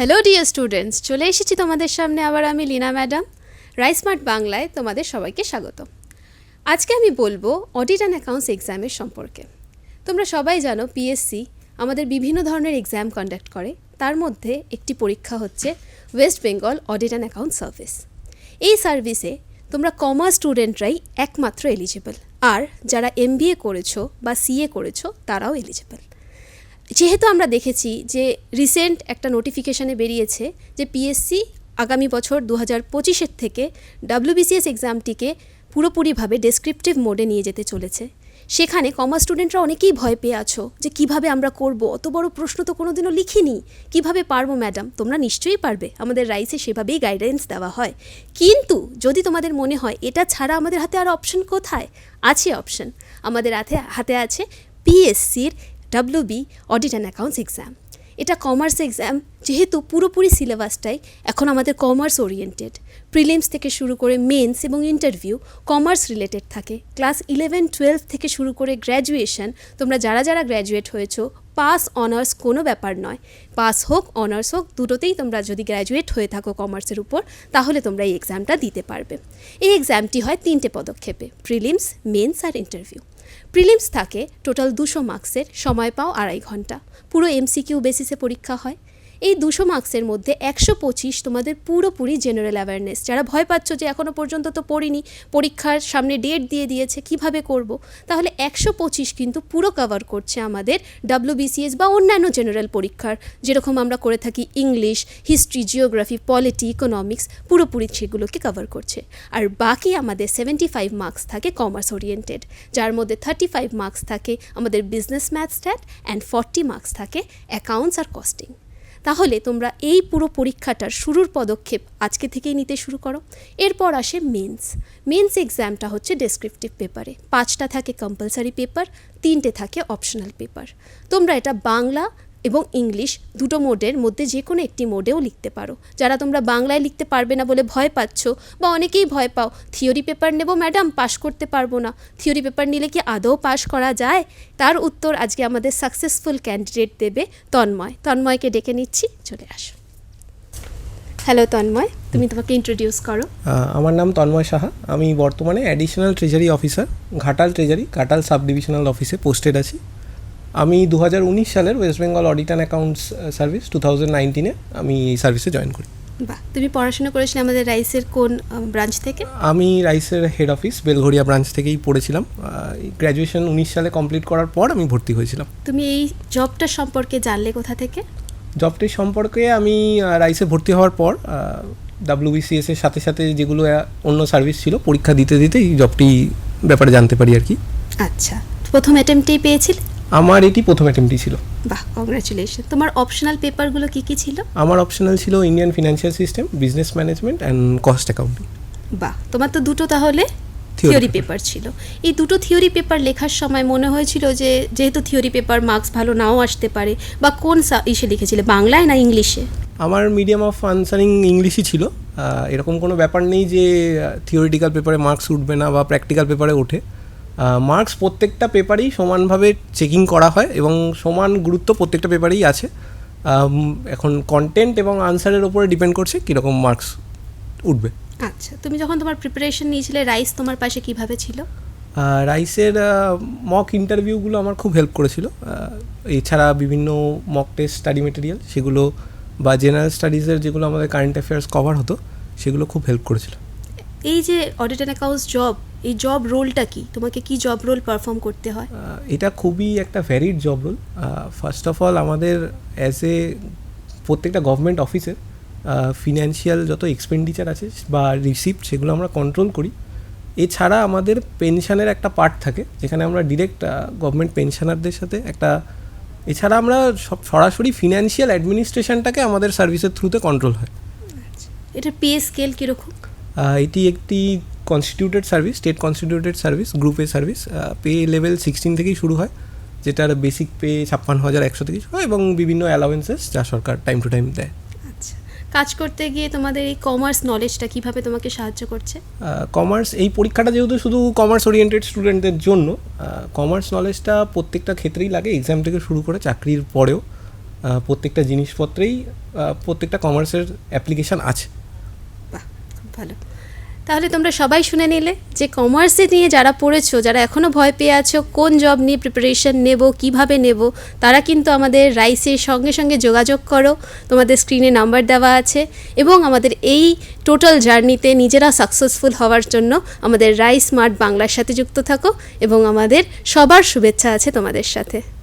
Hello dear students চলে এসেছি তোমাদের সামনে আবার আমি লীনা ম্যাডাম রাইসমার্ট বাংলায় তোমাদের সবাইকে স্বাগত। আজকে আমি বলব অডিট অ্যান্ড অ্যাকাউন্টস এক্সামের সম্পর্কে। তোমরা সবাই জানো পিএসসি আমাদের বিভিন্ন ধরনের এক্সাম কন্ডাক্ট করে। তার মধ্যে একটি পরীক্ষা হচ্ছে West Bengal audit and account service এই সার্ভিসে তোমরা কমার্স স্টুডেন্টরাই একমাত্র এলিজিবল আর যারা এমবিএ করেছ বা সিএ করেছ, তারাও এলিজিবল যেহেতু আমরা দেখেছি যে রিসেন্ট একটা নোটিফিকেশানে বেরিয়েছে যে পিএসসি আগামী বছর দু হাজার পঁচিশের থেকে ডাব্লিউবিসিএস এক্সামটিকে পুরোপুরিভাবে ডেসক্রিপটিভ মোডে নিয়ে যেতে চলেছে। সেখানে কমার্স স্টুডেন্টরা অনেকেই ভয় পেয়ে আছো যে কীভাবে আমরা করব? অত বড় প্রশ্ন তো কোনোদিনও লিখিনি। কীভাবে পারব ম্যাডাম তোমরা নিশ্চয়ই পারবে। আমাদের রাইসে সেভাবেই গাইডেন্স দেওয়া হয়। কিন্তু যদি তোমাদের মনে হয় এটা ছাড়া আমাদের হাতে আর অপশন কোথায়? আছে অপশন আমাদের হাতে হাতে আছে পিএসসির WB audit and accounts exam এটা কমার্স এক্সাম যেহেতু পুরোপুরি সিলেবাসটাই এখন আমাদের কমার্স ওরিয়েন্টেড প্রিলিমস থেকে শুরু করে মেন্স এবং ইন্টারভিউ কমার্স রিলেটেড থাকে। ক্লাস ইলেভেন টুয়েলভ থেকে শুরু করে গ্র্যাজুয়েশন তোমরা যারা যারা গ্র্যাজুয়েট হয়েছো পাস অনার্স কোনো ব্যাপার নয়। পাস হোক অনার্স হোক, দুটোতেই তোমরা যদি গ্র্যাজুয়েট হয়ে থাকো কমার্সের উপর, তাহলে তোমরা এই এক্সামটা দিতে পারবে। এই এক্সামটি হয় তিনটে পদক্ষেপে প্রিলিমস মেন্স আর ইন্টারভিউ প্রিলিমস থাকে টোটাল দুশো মার্কসের সময় পাও আড়াই ঘণ্টা। পুরো এমসিকিউ বেসিসে পরীক্ষা হয়। এই দুশো মার্কসের মধ্যে একশো পঁচিশ তোমাদের পুরোপুরি জেনারেল অ্যাওয়ারনেস যারা ভয় পাচ্ছ যে এখনও পর্যন্ত তো পড়িনি, পরীক্ষার সামনে ডেট দিয়ে দিয়েছে, কীভাবে করব? তাহলে একশো পঁচিশ কিন্তু পুরো কভার করছে আমাদের ডাব্লিউবিসিএস বা অন্যান্য জেনারেল পরীক্ষার। যেরকম আমরা করে থাকি English history geography polity economics পুরোপুরি সেগুলোকে কভার করছে। আর বাকি আমাদের সেভেন্টি ফাইভ মার্কস থাকে কমার্স ওরিয়েন্টেড যার মধ্যে থার্টি ফাইভ মার্কস থাকে আমাদের business math stat and forty marks থাকে অ্যাকাউন্টস আর কস্টিং তাহলে তোমরা এই পুরো পরীক্ষাটার শুরুর পদক্ষেপ আজকে থেকেই নিতে শুরু করো। এরপর আসে মেন্স। মেন্স এক্সামটা হচ্ছে ডেসক্রিপটিভ পেপারে পাঁচটা থাকে কম্পালসারি পেপার তিনটে থাকে অপশনাল পেপার তোমরা এটা বাংলা এবং ইংলিশ দুটো মোডের মধ্যে যে কোনো একটি মোডেও লিখতে পারো। যারা তোমরা বাংলায় লিখতে পারবে না বলে ভয় পাচ্ছ বা অনেকেই ভয় পাও থিওরি পেপার নেব ম্যাডাম পাশ করতে পারব না। থিওরি পেপার নিলে কি আদৌ পাশ করা যায়? তার উত্তর আজকে আমাদের সাকসেসফুল ক্যান্ডিডেট দেবে তন্ময়। তন্ময়কে ডেকে নিচ্ছি চলে আসো। হ্যালো তন্ময় তুমি তোমাকে ইন্ট্রোডিউস করো। আমার নাম তন্ময় সাহা। আমি বর্তমানে additional treasury officer Ghatal treasury Ghatal sub divisional অফিসে পোস্টেড আছি। আমি দু উনিশ সালের West Bengal audit and accounts service two thousand নাইনটিনে আমি এই সার্ভিসে জয়েন করি। বাহ তুমি পড়াশোনা করেছিলে আমাদের রাইসের কোন ব্রাঞ্চ থেকে? আমি রাইসের হেড অফিস বেলঘড়িয়া ব্রাঞ্চ থেকেই পড়েছিলাম। গ্র্যাজুয়েশন উনিশ সালে কমপ্লিট করার পর আমি ভর্তি হয়েছিলাম। তুমি এই জবটা সম্পর্কে জানলে কোথা থেকে? জবটির সম্পর্কে আমি রাইসে ভর্তি হওয়ার পর ডাব্লিউবিসিএস এর সাথে সাথে যেগুলো অন্য সার্ভিস ছিল পরীক্ষা দিতে দিতে এই জবটি ব্যাপারে জানতে পারি আর কি। আচ্ছা প্রথম অ্যাটেম্পটেই পেয়েছিলে? আমার এটি প্রথম অ্যাটেম্পটি ছিল। বাহ কংগ্রাচুলেশন তোমার অপশনাল পেপারগুলো কি কি ছিল? আমার অপশনাল ছিল Indian financial system business management and cost accounting বাহ তোমার তো দুটো তাহলে থিওরি পেপার ছিল। এই দুটো থিওরি পেপার লেখার সময় মনে হয়েছিল যে যেহেতু থিওরি পেপার মার্কস ভালো নাও আসতে পারে বা কোন ইসে লিখেছিলে বাংলায় না ইংলিশে? আমার মিডিয়াম অফ আনসারিং ইংলিশই ছিল। এরকম কোনো ব্যাপার নেই যে থিওরিটিক্যাল পেপারে মার্কস উঠবে না বা প্র্যাকটিক্যাল পেপারে ওঠে। মার্কস প্রত্যেকটা পেপারেই সমানভাবে চেকিং করা হয় এবং সমান গুরুত্ব প্রত্যেকটা পেপারেই আছে। এখন কন্টেন্ট এবং আনসারের ওপরে ডিপেন্ড করছে কীরকম মার্কস উঠবে। আচ্ছা তুমি যখন তোমার প্রিপারেশন নিয়েছিলে রাইস তোমার পাশে কীভাবে ছিল? রাইসের মক ইন্টারভিউগুলো আমার খুব হেল্প করেছিল। এছাড়া বিভিন্ন মক টেস্ট স্টাডি মেটেরিয়াল সেগুলো বা জেনারেল স্টাডিজের যেগুলো আমাদের কারেন্ট অ্যাফেয়ার্স কভার হতো সেগুলো খুব হেল্প করেছিল। এই যে অডিট অ্যান্ড অ্যাকাউন্টস জব এই জব রোলটা কি? তোমাকে কি জব রোল পারফর্ম করতে হয়? এটা খুবই একটা varied job role first of all আমাদের অ্যাজ এ প্রত্যেকটা গভর্নমেন্ট অফিসের ফিনান্সিয়াল যত এক্সপেন্ডিচার আছে বা রিসিপ্ট সেগুলো আমরা কন্ট্রোল করি। এছাড়া আমাদের পেনশনের একটা পার্ট থাকে যেখানে আমরা ডিরেক্ট গভর্নমেন্ট পেনশনারদের সাথে একটা এছাড়া আমরা সব সরাসরি ফিনান্সিয়াল অ্যাডমিনিস্ট্রেশনটাকে আমাদের সার্ভিসের থ্রুতে কন্ট্রোল হয়। এটার পে স্কেল কীরকম? এটি একটি constituted service state constituted service group A service pay level sixteen থেকেই শুরু হয় যেটার বেসিক পে ছাপ্পান্ন হাজার একশো থেকে শুরু হয় এবং বিভিন্ন অ্যালাউয়েন্সেস যা সরকার টাইম টু টাইম দেয়। আচ্ছা কাজ করতে গিয়ে তোমাদের এই কমার্স নলেজটা কীভাবে তোমাকে সাহায্য করছে? কমার্স এই পরীক্ষাটা যেহেতু শুধু কমার্স ওরিয়েন্টেড স্টুডেন্টদের জন্য কমার্স নলেজটা প্রত্যেকটা ক্ষেত্রেই লাগে। এক্সাম থেকে শুরু করে চাকরির পরেও প্রত্যেকটা জিনিসপত্রেই প্রত্যেকটা কমার্সের অ্যাপ্লিকেশান আছে। ভালো। তাহলে তোমরা সবাই শুনে নিলে যে কমার্সে নিয়ে যারা পড়েছো, যারা এখনও ভয় পেয়ে আছো, কোন জব নিয়ে প্রিপারেশন নেব, কীভাবে নেব, তারা কিন্তু আমাদের রাইসের সঙ্গে সঙ্গে যোগাযোগ করো। তোমাদের স্ক্রিনে নাম্বার দেওয়া আছে এবং আমাদের এই টোটাল জার্নিতে নিজেরা সাকসেসফুল হওয়ার জন্য আমাদের রাইস স্মার্ট বাংলার সাথে যুক্ত থাকো এবং আমাদের সবার শুভেচ্ছা আছে তোমাদের সাথে।